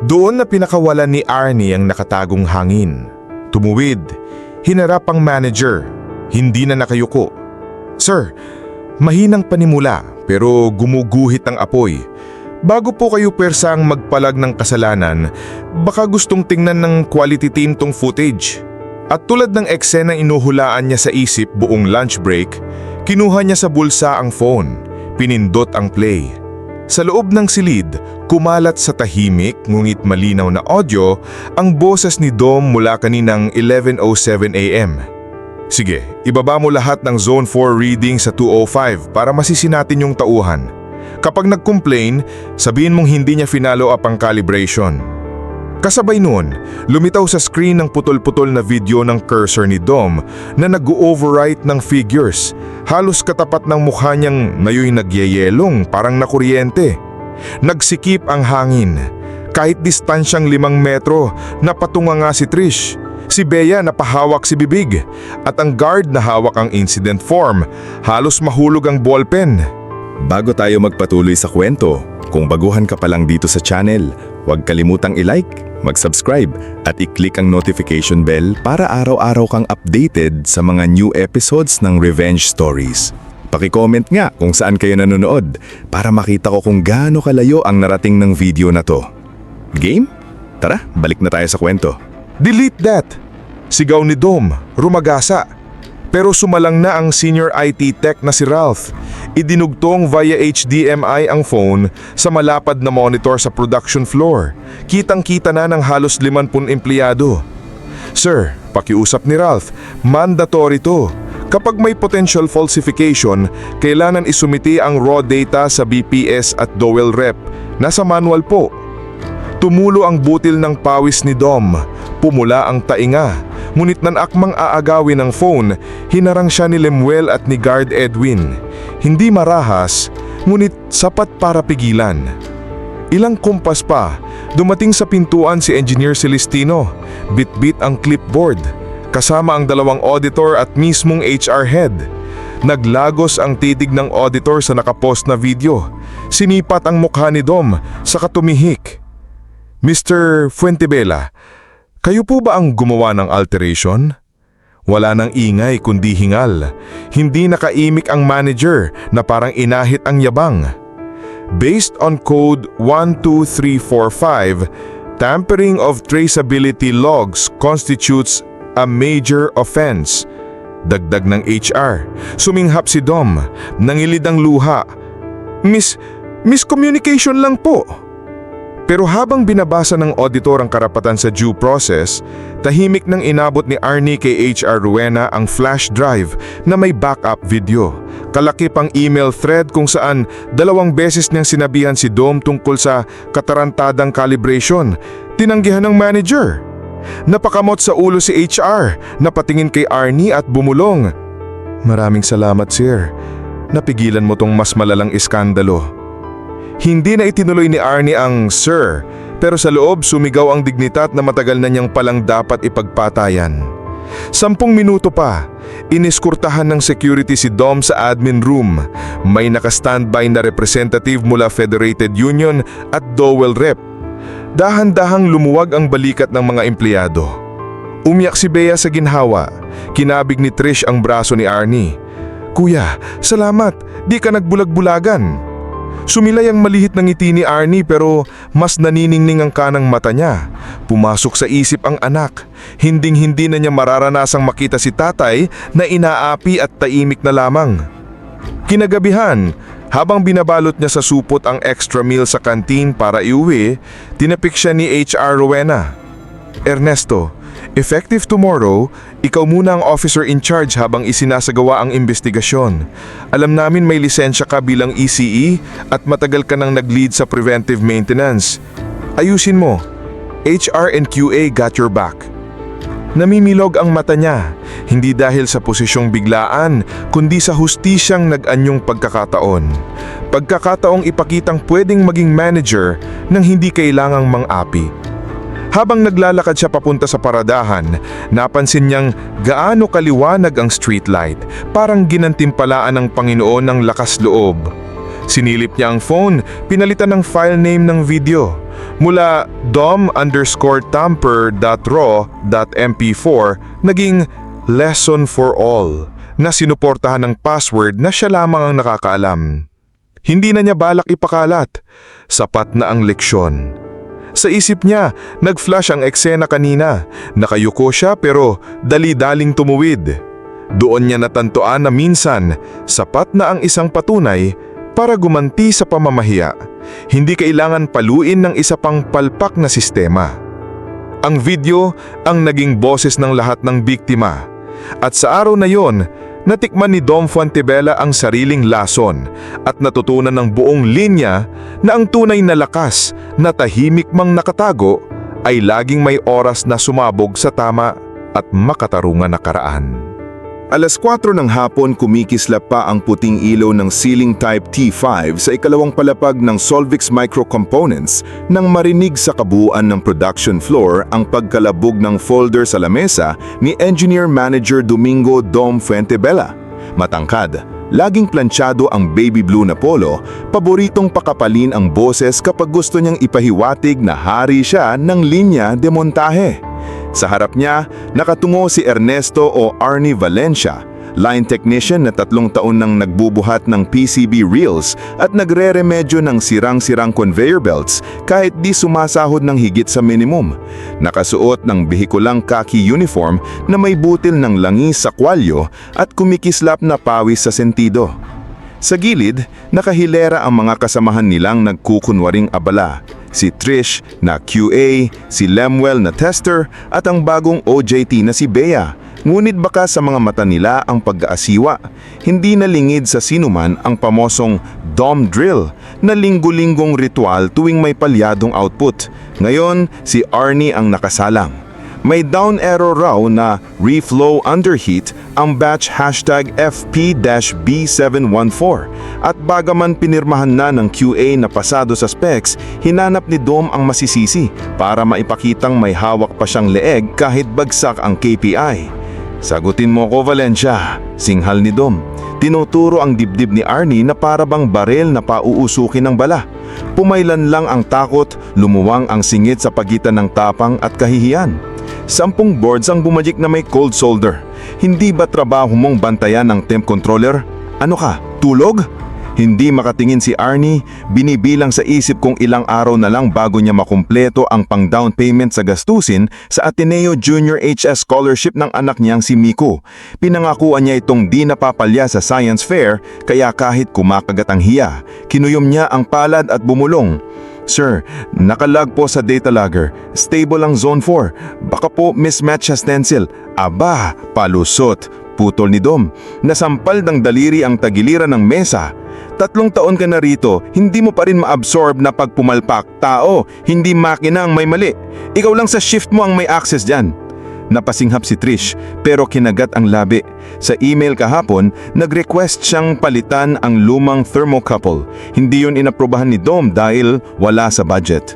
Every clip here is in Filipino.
Doon na pinakawalan ni Arnie ang nakatagong hangin. Tumuwid, hinarap ang manager, hindi na nakayuko. Sir, mahinang panimula pero gumuguhit ang apoy. Bago po kayo persang magpalag ng kasalanan, baka gustong tingnan ng quality team tong footage. At tulad ng eksena inuhulaan niya sa isip buong lunch break, kinuha niya sa bulsa ang phone, pinindot ang play. Sa loob ng silid, kumalat sa tahimik ngunit malinaw na audio ang boses ni Dom mula kaninang 11.07 a.m. Sige, ibaba mo lahat ng Zone 4 reading sa 205 para masisi natin yung tauhan. Kapag nag-complain, sabihin mong hindi niya finalo up ang calibration. Kasabay noon, lumitaw sa screen ng putol-putol na video ng cursor ni Dom na nag-overwrite ng figures. Halos katapat ng mukha niyang nayoy nagyayelong parang nakuryente. Nagsikip ang hangin. Kahit distansyang limang metro, napatunga nga si Trish. Si Bea napahawak si bibig at ang guard na hawak ang incident form. Halos mahulog ang ballpen. Bago tayo magpatuloy sa kwento, kung baguhan ka pa lang dito sa channel, huwag kalimutang i-like, mag-subscribe at i-click ang notification bell para araw-araw kang updated sa mga new episodes ng Revenge Stories. Paki-comment nga kung saan kayo nanonood para makita ko kung gaano kalayo ang narating ng video na to. Game? Tara, balik na tayo sa kwento. Delete that! Sigaw ni Dom, rumagasa. Pero sumalang na ang senior IT tech na si Ralph. Idinugtong via HDMI ang phone sa malapad na monitor sa production floor. Kitang-kita na ng halos 50 empleyado. Sir, pakiusap ni Ralph, mandatory to. Kapag may potential falsification, kailangan isumiti ang raw data sa BPS at Dowell Rep. Nasa manual po. Tumulo ang butil ng pawis ni Dom. Pumula ang tainga. Ngunit nan akmang aagawin ng phone, hinarang siya ni Lemuel at ni Guard Edwin. Hindi marahas, ngunit sapat para pigilan. Ilang kumpas pa, dumating sa pintuan si Engineer Celestino. Bit-bit ang clipboard, kasama ang dalawang auditor at mismong HR head. Naglagos ang titig ng auditor sa nakapost na video. Sinipat ang mukha ni Dom sa katumihik. Mr. Fuentebela, kayo po ba ang gumawa ng alteration? Wala nang ingay kundi hingal. Hindi nakaimik ang manager na parang inahit ang yabang. Based on code 12345, tampering of traceability logs constitutes a major offense. Dagdag ng HR. Suminghap si Dom. Nangilid ang luha. Miss, miscommunication lang po. Pero habang binabasa ng auditor ang karapatan sa due process, tahimik nang inabot ni Arnie kay HR Ruena ang flash drive na may backup video. Kalakip ang email thread kung saan dalawang beses niyang sinabihan si Dom tungkol sa katarantadang calibration. Tinanggihan ng manager. Napakamot sa ulo si HR, napatingin kay Arnie at bumulong. Maraming salamat sir. Napigilan mo tong mas malalang iskandalo. Hindi na itinuloy ni Arnie ang Sir, pero sa loob sumigaw ang dignitat na matagal na niyang palang dapat ipagpatayan. Sampung minuto pa, iniskurtahan ng security si Dom sa admin room. May naka-standby na representative mula Federated Union at Dowell Rep. Dahan-dahang lumuwag ang balikat ng mga empleyado. Umiyak si Bea sa ginhawa. Kinabig ni Trish ang braso ni Arnie. Kuya, salamat. Di ka nagbulag-bulagan. Sumilay ang malihit ng ngiti ni Arnie pero mas naniningning ang kanang mata niya. Pumasok sa isip ang anak. Hinding-hindi na niya mararanasang makita si tatay na inaapi at taimik na lamang. Kinagabihan, habang binabalot niya sa supot ang extra meal sa kantin para iuwi, tinapik siya ni HR Rowena. Ernesto, effective tomorrow, ikaw muna ang officer in charge habang isinasagawa ang investigasyon. Alam namin may lisensya ka bilang ECE at matagal ka nang nag-lead sa preventive maintenance. Ayusin mo. HR and QA got your back. Namimilog ang mata niya, hindi dahil sa posisyong biglaan, kundi sa hustisyang nag-anyong pagkakataon. Pagkakataong ipakitang pwedeng maging manager nang hindi kailangang mang-api. Habang naglalakad siya papunta sa paradahan, napansin niyang gaano kaliwanag ang streetlight, parang ginantimpalaan ng Panginoon ng lakas loob. Sinilip niya ang phone, pinalitan ng file name ng video. Mula dom underscore tamper.raw.mp4 naging lesson for all na sinuportahan ng password na siya lamang ang nakakaalam. Hindi na niya balak ipakalat. Sapat na ang leksyon. Sa isip niya, nag-flash ang eksena kanina. Nakayuko siya pero dali-daling tumuwid. Doon niya natantoan na minsan, sapat na ang isang patunay para gumanti sa pamamahiya. Hindi kailangan paluin ng isa pang palpak na sistema. Ang video ang naging boses ng lahat ng biktima. At sa araw na yon, natikman ni Dom Fuentebella ang sariling lason at natutunan ng buong linya na ang tunay na lakas na tahimik mang nakatago ay laging may oras na sumabog sa tama at makatarungan na karaan. Alas 4 ng hapon kumikislap pa ang puting ilaw ng ceiling type T5 sa ikalawang palapag ng Solvix Microcomponents nang marinig sa kabuuan ng production floor ang pagkalabog ng folder sa lamesa ni Engineer Manager Domingo Dom Fuentebella. Matangkad, laging planchado ang baby blue na polo, paboritong pakapalin ang boses kapag gusto niyang ipahiwatig na hari siya ng linya de montahe. Sa harap niya, nakatungo si Ernesto o Arnie Valencia, line technician na tatlong taon nang nagbubuhat ng PCB reels at nagre-remedyo ng sirang-sirang conveyor belts kahit di sumasahod ng higit sa minimum. Nakasuot ng bihikulang khaki uniform na may butil ng langis sa kwalyo at kumikislap na pawis sa sentido. Sa gilid, nakahilera ang mga kasamahan nilang nagkukunwaring abala. Si Trish na QA, si Lemuel na tester at ang bagong OJT na si Bea. Ngunit baka sa mga mata nila ang pag-aasiwa. Hindi nalingid sa sinuman ang pamosong Dom Drill na linggo-linggong ritual tuwing may palyadong output. Ngayon, si Arnie ang nakasalang. May down error raw na reflow underheat ang batch hashtag FP-B714 at bagaman pinirmahan na ng QA na pasado sa specs, hinanap ni Dom ang masisisi para maipakitang may hawak pa siyang leeg kahit bagsak ang KPI. Sagutin mo ko Valencia, singhal ni Dom. Tinuturo ang dibdib ni Arnie na parabang barel na pauusukin ng bala. Pumailan lang ang takot, lumuwang ang singit sa pagitan ng tapang at kahihiyan. Sampung boards ang bumajik na may cold shoulder. Hindi ba trabaho mong bantayan ng temp controller? Ano ka, tulog? Hindi makatingin si Arnie, binibilang sa isip kung ilang araw na lang bago niya makumpleto ang pang-down payment sa gastusin sa Ateneo Junior HS Scholarship ng anak niyang si Miko. Pinangakuan niya itong di napapalya sa science fair kaya kahit kumakagat ang hiya, kinuyom niya ang palad at bumulong. Sir, nakalag po sa data logger. Stable ang zone 4. Baka po mismatch sa stencil. Aba, palusot. Putol ni Dom. Nasampal ng daliri ang tagiliran ng mesa. Tatlong taon ka na rito, hindi mo pa rin ma-absorb na pagpumalpak. Tao, hindi makina ang may mali. Ikaw lang sa shift mo ang may access dyan. Napasinghap si Trish pero kinagat ang labi. Sa email kahapon, nag-request siyang palitan ang lumang thermocouple. Hindi yun inaprobahan ni Dom dahil wala sa budget.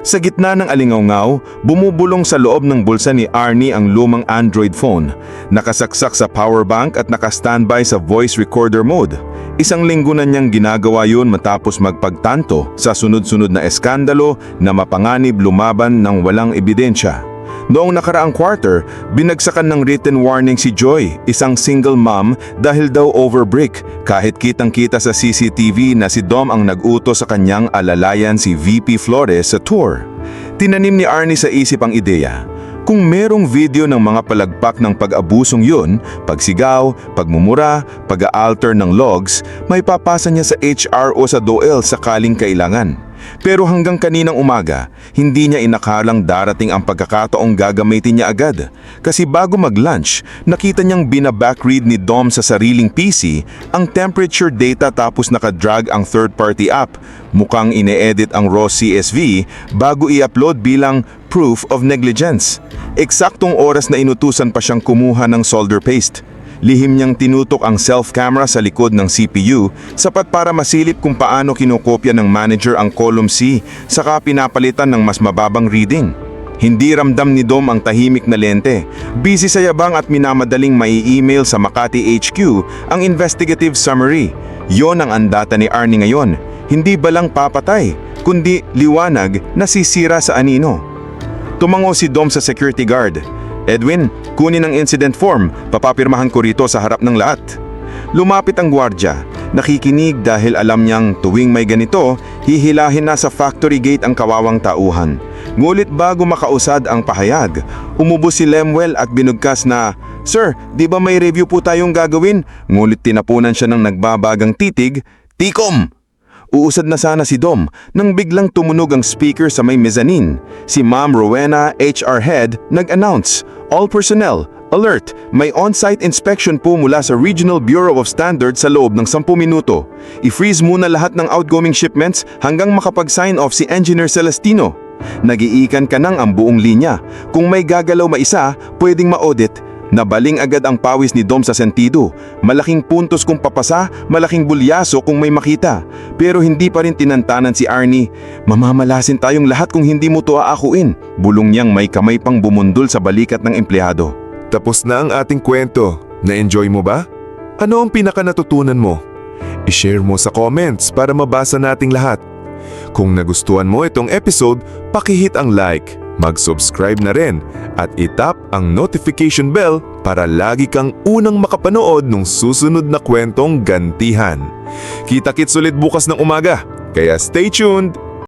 Sa gitna ng alingaw-ngaw, bumubulong sa loob ng bulsa ni Arnie ang lumang Android phone. Nakasaksak sa power bank at nakastandby sa voice recorder mode. Isang linggo na niyang ginagawa yun matapos magpagtanto sa sunod-sunod na eskandalo na mapanganib lumaban ng walang ebidensya. Noong nakaraang quarter, binagsakan ng written warning si Joy, isang single mom dahil daw overbreak kahit kitang-kita sa CCTV na si Dom ang nag-utos sa kanyang alalayan si VP Flores sa tour. Tinanim ni Arnie sa isip ang ideya. Kung merong video ng mga palagpak ng pag-abusong yun, pagsigaw, pagmumura, pag-aalter ng logs, may papasa niya sa HR o sa DOL sakaling kailangan. Pero hanggang kaninang umaga, hindi niya inakalang darating ang pagkakataong gagamitin niya agad. Kasi bago mag-lunch, nakita niyang binabackread ni Dom sa sariling PC ang temperature data tapos nakadrag ang third-party app. Mukhang ine-edit ang raw CSV bago i-upload bilang proof of negligence. Eksaktong oras na inutusan pa siyang kumuha ng solder paste. Lihim niyang tinutok ang self-camera sa likod ng CPU, sapat para masilip kung paano kinokopya ng manager ang column C, saka pinapalitan ng mas mababang reading. Hindi ramdam ni Dom ang tahimik na lente. Busy sa yabang at minamadaling mai-email sa Makati HQ ang investigative summary. Yon ang andata ni Arnie ngayon. Hindi balang papatay, kundi liwanag na sisira sa anino. Tumango si Dom sa security guard. Edwin, kunin ang incident form. Papapirmahan ko rito sa harap ng lahat. Lumapit ang gwardya. Nakikinig dahil alam niyang tuwing may ganito, hihilahin na sa factory gate ang kawawang tauhan. Ngulit bago makausad ang pahayag, umubo si Lemuel at binugkas na, Sir, di ba may review po tayong gagawin? Ngulit tinapunan siya ng nagbabagang titig, Tikom! Uusad na sana si Dom nang biglang tumunog ang speaker sa may mezzanine. Si Ma'am Rowena, HR Head, nag-announce, All personnel, alert! May on-site inspection po mula sa Regional Bureau of Standards sa loob ng 10 minuto. I-freeze muna lahat ng outgoing shipments hanggang makapag-sign off si Engineer Celestino. Nagiikan ka nang ang buong linya. Kung may gagalaw maisa, pwedeng ma-audit Nabaling agad ang pawis ni Dom sa sentido. Malaking puntos kung papasa, malaking bulyaso kung may makita. Pero hindi pa rin tinantanan si Arnie. Mamamalasin tayong lahat kung hindi mo to aakuin. Bulong niyang may kamay pang bumundol sa balikat ng empleyado. Tapos na ang ating kwento. Na-enjoy mo ba? Ano ang pinaka natutunan mo? I-share mo sa comments para mabasa nating lahat. Kung nagustuhan mo itong episode, pakihit ang like, mag-subscribe na rin at itap ang notification bell para lagi kang unang makapanood ng susunod na kwentong gantihan. Kita-kits ulit bukas ng umaga, kaya stay tuned!